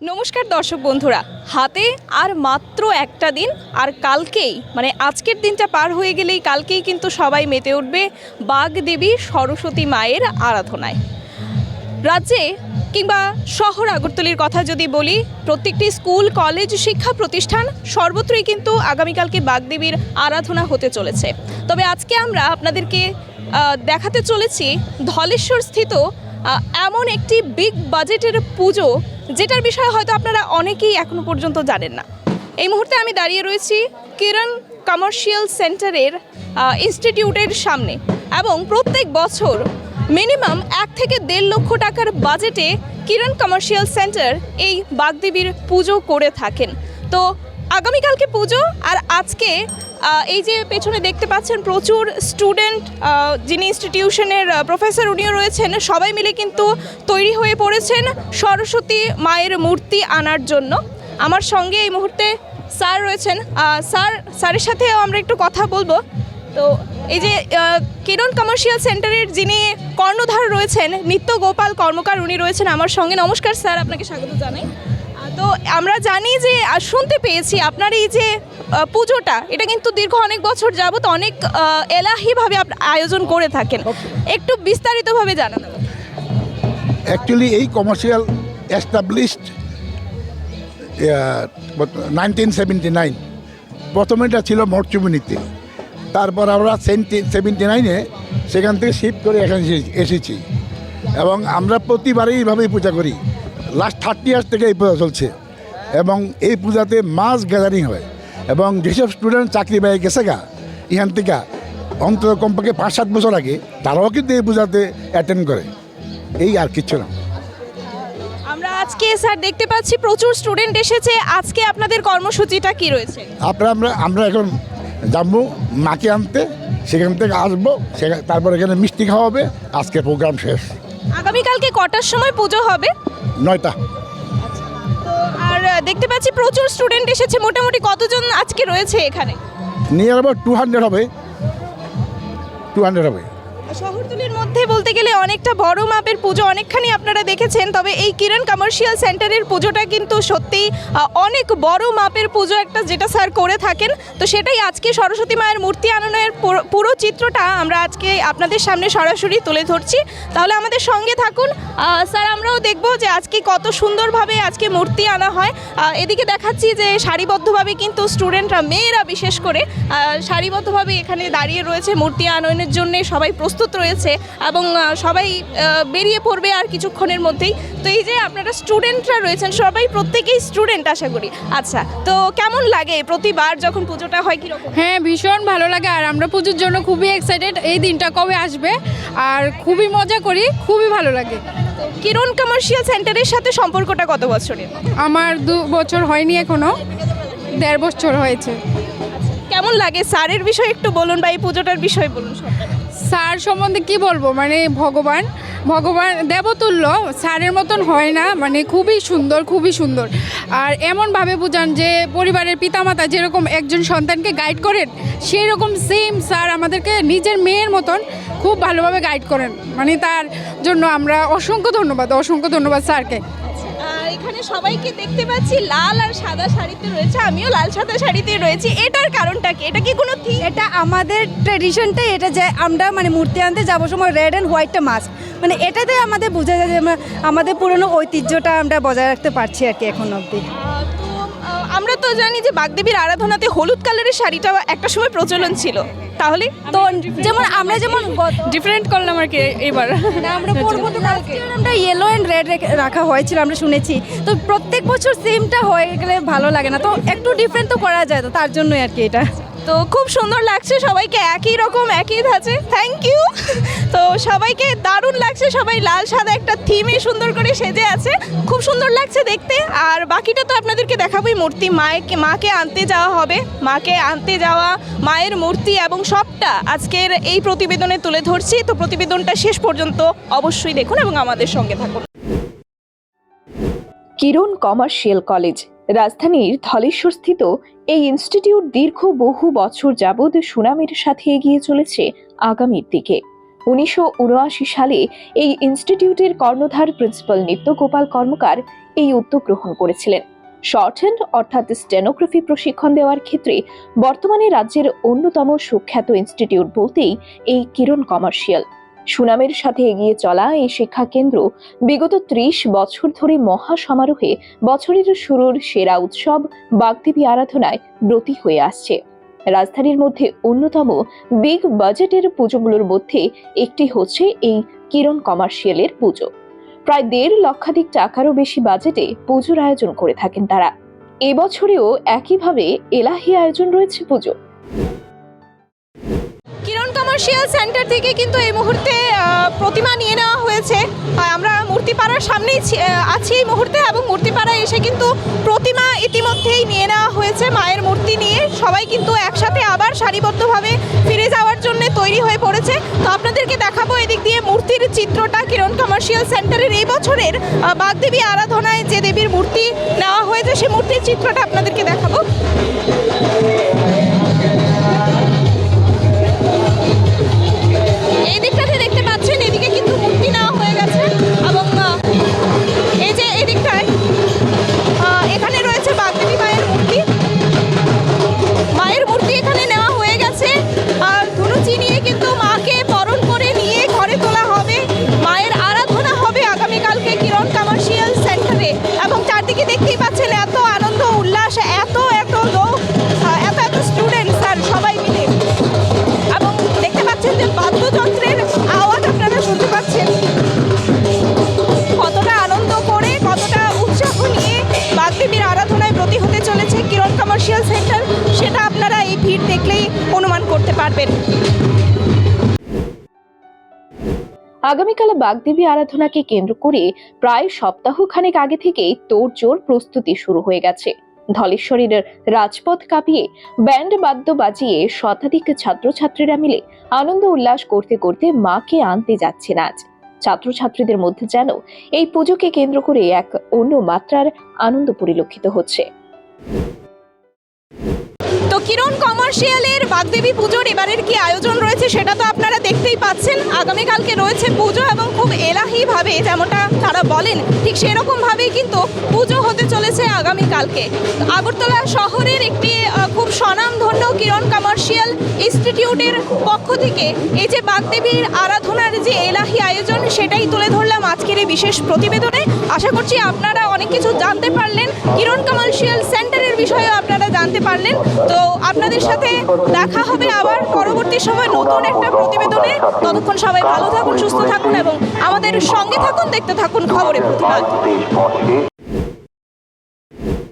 নমস্কার দর্শক বন্ধুরা, হাতে আর মাত্র একটা দিন, আর কালকেই মানে আজকের দিনটা পার হয়ে গেলেই কালকেই কিন্তু সবাই মেতে উঠবে বাগদেবী সরস্বতী মায়ের আরাধনায়। রাজ্যে কিংবা শহর আগরতলির কথা যদি বলি, প্রত্যেকটি স্কুল, কলেজ, শিক্ষা প্রতিষ্ঠান সর্বত্রই কিন্তু আগামীকালকে বাগদেবীর আরাধনা হতে চলেছে। তবে আজকে আমরা আপনাদেরকে দেখাতে চলেছি ধলেশ্বর স্থিত এমন একটি বিগ বাজেটের পুজো যেটার বিষয়ে হয়তো আপনারা অনেকেই এখনও পর্যন্ত জানেন না। এই মুহূর্তে আমি দাঁড়িয়ে রয়েছি কিরণ কমার্শিয়াল সেন্টারের ইনস্টিটিউটের সামনে এবং প্রত্যেক বছর মিনিমাম এক থেকে দেড় লক্ষ টাকার বাজেটে কিরণ কমার্শিয়াল সেন্টার এই বাগদেবীর পুজো করে থাকেন। তো আগামীকালকে পুজো আর আজকে এই যে পেছনে দেখতে পাচ্ছেন প্রচুর স্টুডেন্ট যিনি ইনস্টিটিউশনের প্রফেসর উনিও রয়েছেন, সবাই মিলে কিন্তু তৈরি হয়ে পড়েছেন সরস্বতী মায়ের মূর্তি আনার জন্য। আমার সঙ্গে এই মুহূর্তে স্যার রয়েছেন। স্যার, স্যারের সাথেও আমরা একটু কথা বলব। তো এই যে কিরণ কমার্শিয়াল সেন্টারের যিনি কর্ণধার রয়েছেন নিত্য গোপাল কর্মকার উনি রয়েছেন আমার সঙ্গে। নমস্কার স্যার আপনাকে স্বাগত জানাই। তো আমরা জানি যে আর শুনতে পেয়েছি আপনার এই যে পুজোটা এটা কিন্তু দীর্ঘ অনেক বছর যাবত অনেক এলাহিভাবে আয়োজন করে থাকেন। একটু বিস্তারিতভাবে জানান অ্যাকচুয়ালি এই commercial established nineteen seventy nine প্রথমে এটা ছিল মরচুমিনিতে। তারপর আমরা সেভেন্টি সেভেন্টি নাইনে সেখান থেকে শিফট করে এখানে এসে- এসেছি। এবং আমরা প্রতিবারই এইভাবেই পূজা করি। লাস্ট থার্টি ইয়ার্স থেকে এই পূজা চলছে। এবং এই পূজাতে মাস গ্যাদারিং হয়। এবং যেসব স্টুডেন্ট চাকরি পেয়ে গেছে গা এখান থেকে অন্তত কমপক্ষে পাঁচ সাত বছর আগে তারাও কিন্তু এই পূজাতে অ্যাটেন্ড করে। এই আর কিচ্ছু না। আমরা আজকে স্যার দেখতে পাচ্ছি প্রচুর স্টুডেন্ট এসেছে। আজকে আপনাদের কর্মসূচিটা কি রয়েছে? আপনারা আমরা আমরা এখন যাব মাকে আনতে সেখান থেকে আসব তারপর এখানে মিষ্টি খাওয়া হবে আজকে প্রোগ্রাম শেষ। আগামীকালকে কটার সময় পুজো হবে? নয়টা। আর দেখতে পাচ্ছি প্রচুর স্টুডেন্ট এসেছে মোটামুটি কতজন আজকে রয়েছে এখানে? নিয়ে যাব টু হান্ড্রেড হবে। টু হান্ড্রেড হবে। শহরতলির মধ্যে বলতে গেলে অনেকটা বড় মাপের পুজো অনেকখানি আপনারা দেখেছেন, তবে এই কিরণ কমার্শিয়াল সেন্টারের পুজোটা কিন্তু সত্যিই অনেক বড় মাপের পুজো একটা যেটা স্যার করে থাকেন। তো সেটাই আজকে সরস্বতী মায়ের মূর্তি আননের পুরো- চিত্রটা আমরা আজকে আপনাদের সামনে সরাসরি তুলে ধরছি। তাহলে আমাদের সঙ্গে থাকুন। স্যার আমরাও দেখব যে আজকে কত সুন্দরভাবে আজকে মূর্তি আনা হয়। এদিকে দেখাচ্ছি যে সারিবদ্ধভাবে কিন্তু স্টুডেন্টরা মেয়েরা বিশেষ করে সারিবদ্ধভাবে এখানে দাঁড়িয়ে রয়েছে মূর্তি আনয়নের জন্য। সবাই প্রস্তুত রয়েছে এবং সবাই বেরিয়ে পড়বে আর কিছুক্ষণের মধ্যেই। তো এই যে আপনারা স্টুডেন্টরা রয়েছেন সবাই প্রত্যেকেই স্টুডেন্ট আশা করি। আচ্ছা তো কেমন লাগে প্রতিবার যখন পুজোটা হয় কীরকম? হ্যাঁ ভীষণ ভালো লাগে। আর আমরা পুজোর জন্য খুবই এক্সাইটেড এই দিনটা কবে আসবে। আর খুবই মজা করি খুবই ভালো লাগে। কিরণ কমার্শিয়াল সেন্টারের সাথে সম্পর্কটা কত বছরের? আমার দু বছর হয়নি এখনও দেড় বছর হয়েছে। কেমন লাগে? স্যারের বিষয়ে একটু বলুন বা এই পুজোটার বিষয়ে বলুন সবটা। স্যার সম্বন্ধে কি বলব? মানে ভগবান ভগবান দেবতুল্য স্যারের মতন হয় না মানে খুবই সুন্দর খুবই সুন্দর। আর এমনভাবে বোঝান যে পরিবারের পিতামাতা যেরকম একজন সন্তানকে গাইড করেন সেই রকম সেম স্যার আমাদেরকে নিজের মেয়ের মতন খুব ভালোভাবে গাইড করেন। মানে তার জন্য আমরা অসংখ্য ধন্যবাদ অসংখ্য ধন্যবাদ স্যারকে। এখানে সবাইকে দেখতে পাচ্ছি। লাল আর সাদা শাড়িতে রয়েছে। আমিও লাল সাদা শাড়িতে রয়েছি। এটার কারণটা কি? এটা কি কোনো থিম এটা আমাদের ট্রেডিশনটাই এটা যে আমরা মানে মূর্তি আনতে যাব সময় রেড অ্যান্ড হোয়াইটটা মাস্ক মানে এটাতে আমাদের বোঝা যায় যে আমাদের পুরনো ঐতিহ্যটা আমরা বজায় রাখতে পারছি আর কি এখন অবধি। আমরা তো জানি যে বাগদেবীর আরাধনাতে হলুদ কালারের শাড়িটা একটা সময় প্রচলন ছিল। তাহলে? তো যেমন আমরা যেমন ডিফারেন্ট করলাম আর কি এবার। আমরা পরবো তো year আমরা ইয়েলো অ্যান্ড রেড রাখা হয়েছিল আমরা শুনেছি। তো প্রত্যেক বছর সেমটা হয়ে গেলে ভালো লাগে না। তো একটু ডিফারেন্ট তো করা যায় তো তার জন্যই আর কি এটা। তো খুব সুন্দর লাগছে সবাইকে একই রকম একই ধাঁচে। থ্যাংক ইউ তো সবাইকে দারুণ লাগছে সবাই লাল সাদা একটা থিমে সুন্দর করে সেজে আছে। খুব সুন্দর লাগছে দেখতে। আর বাকিটা তো আপনাদেরকে দেখাবোই মূর্তি মাকে মাকে আনতে যাওয়া হবে। মাকে আনতে যাওয়া, মায়ের মূর্তি এবং সবটা আজকের এই প্রতিবেদনে তুলে ধরছি। তো প্রতিবেদনটা শেষ পর্যন্ত অবশ্যই দেখুন এবং আমাদের সঙ্গে থাকুন। কিরণ কমার্শিয়াল কলেজ, রাজধানীর ধলেশ্বরস্থিত এই ইনস্টিটিউট দীর্ঘ বহু বছর যাবৎ সুনামের সাথে এগিয়ে চলেছে আগামীর দিকে। উনিশশো উনআশি সালে এই ইনস্টিটিউটের কর্ণধার প্রিন্সিপাল নিত্যগোপাল কর্মকার এই উদ্যোগ গ্রহণ করেছিলেন। শর্ট হ্যান্ড অর্থাৎ স্টেনোগ্রাফি প্রশিক্ষণ দেওয়ার ক্ষেত্রে বর্তমানে রাজ্যের অন্যতম সুখ্যাত ইনস্টিটিউট বলতেই এই কিরণ কমার্শিয়াল সুনামের সাথে এগিয়ে চলা এই শিক্ষা কেন্দ্র বিগত ত্রিশ বছর ধরে মহা সমারোহে বছরের শুরুর সেরা উৎসব বাগদেবী আরাধনায় ব্রতী হয়ে আসছে। রাজধানীর মধ্যে অন্যতম বিগ বাজেটের পুজোগুলোর মধ্যে একটি হচ্ছে এই কিরণ কমার্শিয়ালের পুজো। প্রায় দেড় লক্ষাধিক টাকারও বেশি বাজেটে পুজোর আয়োজন করে থাকেন তারা। এবছরেও একইভাবে এলাহি আয়োজন রয়েছে পুজো। কিরণ কমার্শিয়াল সেন্টার থেকে কিন্তু এই মুহূর্তে প্রতিমা নিয়ে নেওয়া হয়েছে। আমরা মূর্তিপাড়ার সামনেই আছি এই মুহূর্তে এবং মূর্তিপাড়ায় এসে কিন্তু প্রতিমা ইতিমধ্যেই নিয়ে নেওয়া হয়েছে মায়ের মূর্তি নিয়ে। সবাই কিন্তু একসাথে আবার সারিবদ্ধভাবে ফিরে যাওয়ার জন্য তৈরি হয়ে পড়েছে। তো আপনাদেরকে দেখাবো এদিক দিয়ে মূর্তির চিত্রটা কিরণ কমার্শিয়াল সেন্টারের এই বছরের বাগদেবী আরাধনায় যে দেবীর মূর্তি নেওয়া হয়েছে সে মূর্তির চিত্রটা আপনাদেরকে দেখাবো। অনুমান করতে পারবেন। আগামীকাল বাগদেবী আরাধনাকে কেন্দ্র করে প্রায় সপ্তাহখানেক আগে থেকেই তোড়জোড় প্রস্তুতি শুরু হয়ে গেছে। ধলেশ্বরীর রাজপথ কাঁপিয়ে ব্যান্ড বাদ্য বাজিয়ে শতাধিক ছাত্রছাত্রীরা মিলে আনন্দ উল্লাস করতে করতে মাকে আনতে যাচ্ছেন আজ। ছাত্রছাত্রীদের মধ্যে যেন এই পুজোকে কেন্দ্র করে এক অন্য মাত্রার আনন্দ পরিলক্ষিত হচ্ছে। কিরণ কমার্শিয়ালের বাগদেবী পুজোর এবারের কি আয়োজন রয়েছে সেটা তো আপনারা দেখতেই পাচ্ছেন। আগামীকালকে রয়েছে পুজো এবং খুব এলাহিভাবে যেমনটা তারা বলেন, ঠিক সেরকম ভাবেই কিন্তু পুজো হতে চলেছে আগামীকালকে। আগরতলা শহরের একটি খুব স্বনামধন্য কিরণ কমার্শিয়াল ইনস্টিটিউটের পক্ষ থেকে এই যে বাগদেবীর আরাধনার যে এলাহি আয়োজন, সেটাই তুলে ধরলাম আজকের এই বিশেষ প্রতিবেদনে। আশা করছি আপনারা অনেক কিছু জানতে পারলেন। কিরণ কমার্শিয়াল সেন্টারের বিষয়ে আপনারা জানতে পারলেন। তো আপনাদের সাথে দেখা হবে আবার পরবর্তী সময় নতুন একটা প্রতিবেদনে। ততক্ষণ সবাই ভালো থাকুন, সুস্থ থাকুন এবং আমাদের সঙ্গে থাকুন, দেখতে থাকুন খবরে প্রতিবাদ।